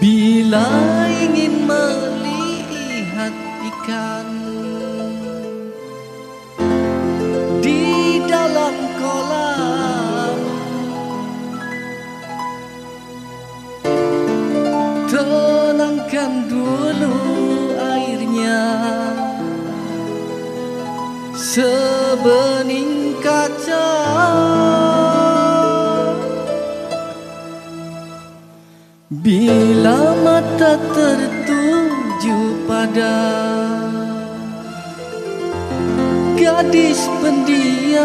Bila ingin melihat ikan di dalam kolam Tenangkan dulu airnya. Sebening kaca Bila mata tertuju pada Gadis pendiam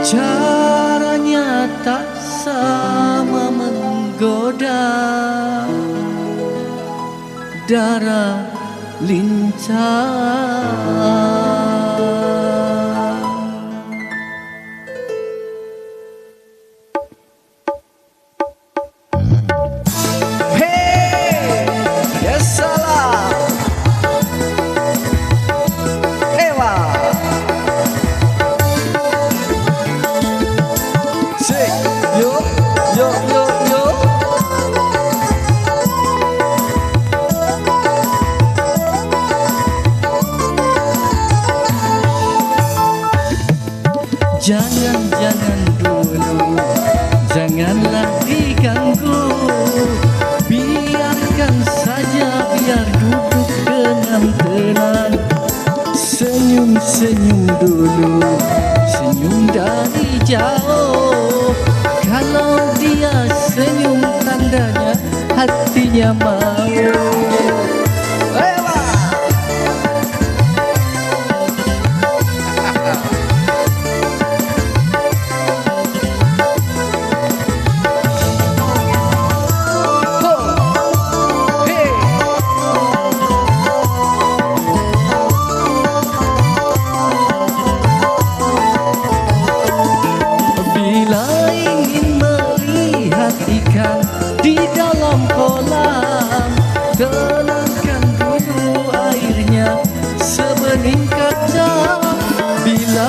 Caranya tak sama menggoda Darah lincah Kalau dia senyum tandanya hatinya mau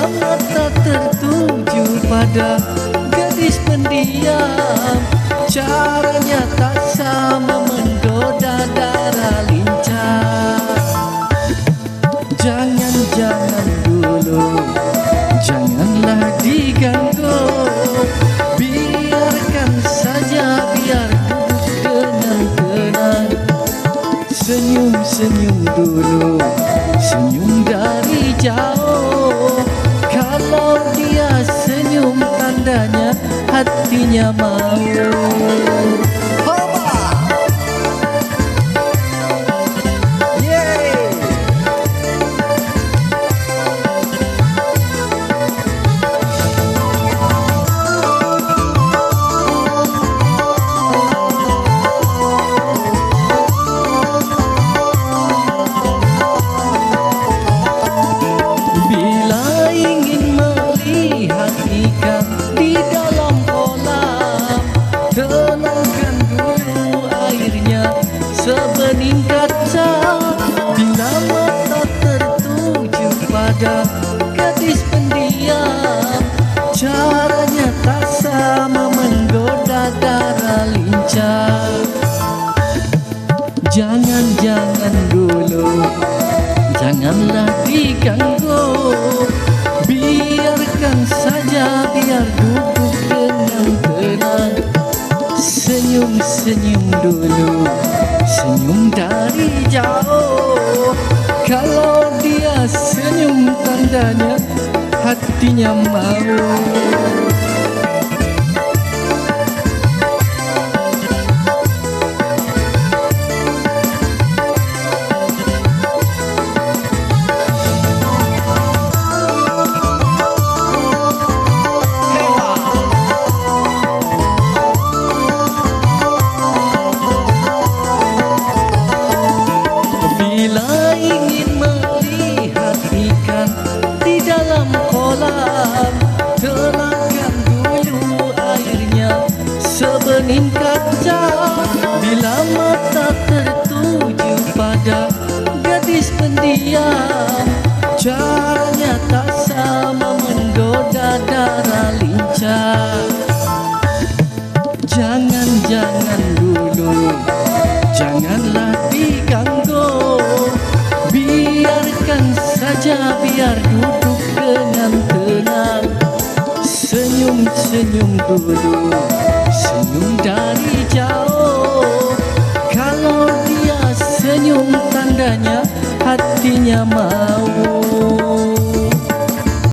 Mata tertuju pada gadis pendiam. Caranya tak sama menggoda darah lincah. Jangan, jangan dulu Janganlah diganggu. Biarkan saja biar duduk dengan tenang Senyum-senyum dulu tandanya hatinya mau gadis pendiam Caranya tak sama menggoda darah lincah. Jangan-jangan dulu Janganlah diganggu. Biarkan saja biar duduk dengan tenang. Senyum-senyum dulu Senyum dari jauh. Kalau senyum tandanya Hatinya mau pendiam Caranya tak sama menggoda darah lincah. Jangan-jangan dulu Janganlah diganggu. Biarkan saja biar duduk dengan tenang. Senyum-senyum dulu I'm amar